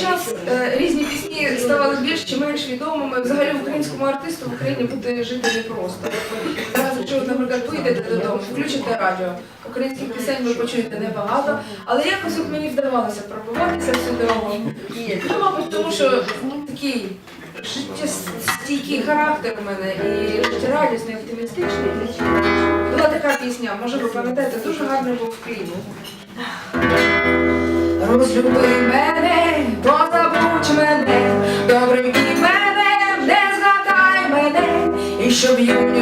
час е, різні пісні ставали більш чи менш відомими. Взагалі українському артисту в Україні бути жити непросто. Зараз, якщо наприклад, поїдете додому, включите радіо, українських пісень ви почуєте небагато, але якось мені вдавалося пробуватися всю дорогу. Ну, мабуть, тому що такий життєстійкий характер у мене і життєрадісний, оптимістичний. Була така пісня, може ви пам'ятаєте, дуже гарний був кліп. Розлюби мене, щоб юні